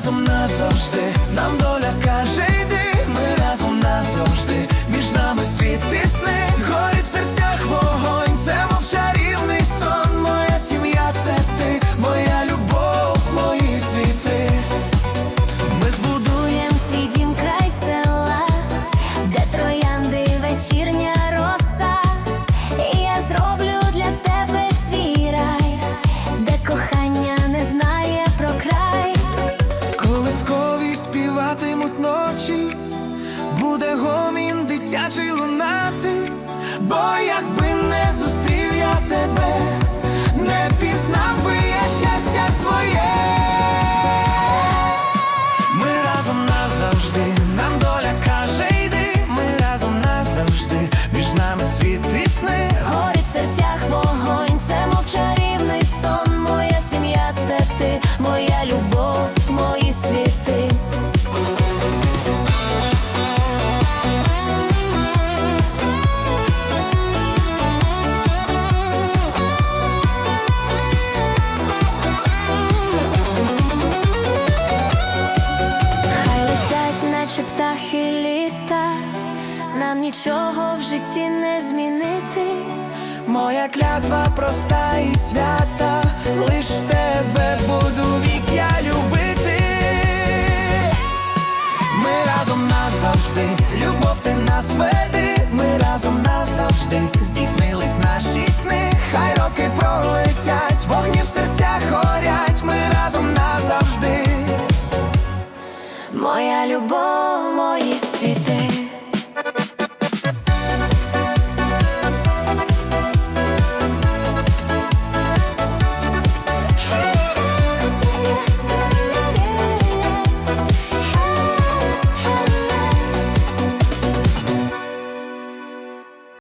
разом назавжди, нам доля каже, йди, ми разом назавжди, між нами світ і сни, горить в серцях вогонь, це мов чарівний сон, моя сім'я, це ти, моя любов, мої світи. Ми збудуємо Будуєм свій дім край села, де троянди вечірня дитячий лунати, бо якби не зустрів я тебе, не пізнав би я щастя своє. Ми разом назавжди, нам доля каже, йди, ми разом назавжди, між нами світ сни. Горить в серцях вогонь, це мов сон. Моя сім'я це ти, моя любов, мої світи. Наче літа, нам нічого в житті не змінити. Моя клятва проста і свята, лиш тебе буду вік я любити. Ми разом назавжди, любов ти нас веди, моя любов, мої світи.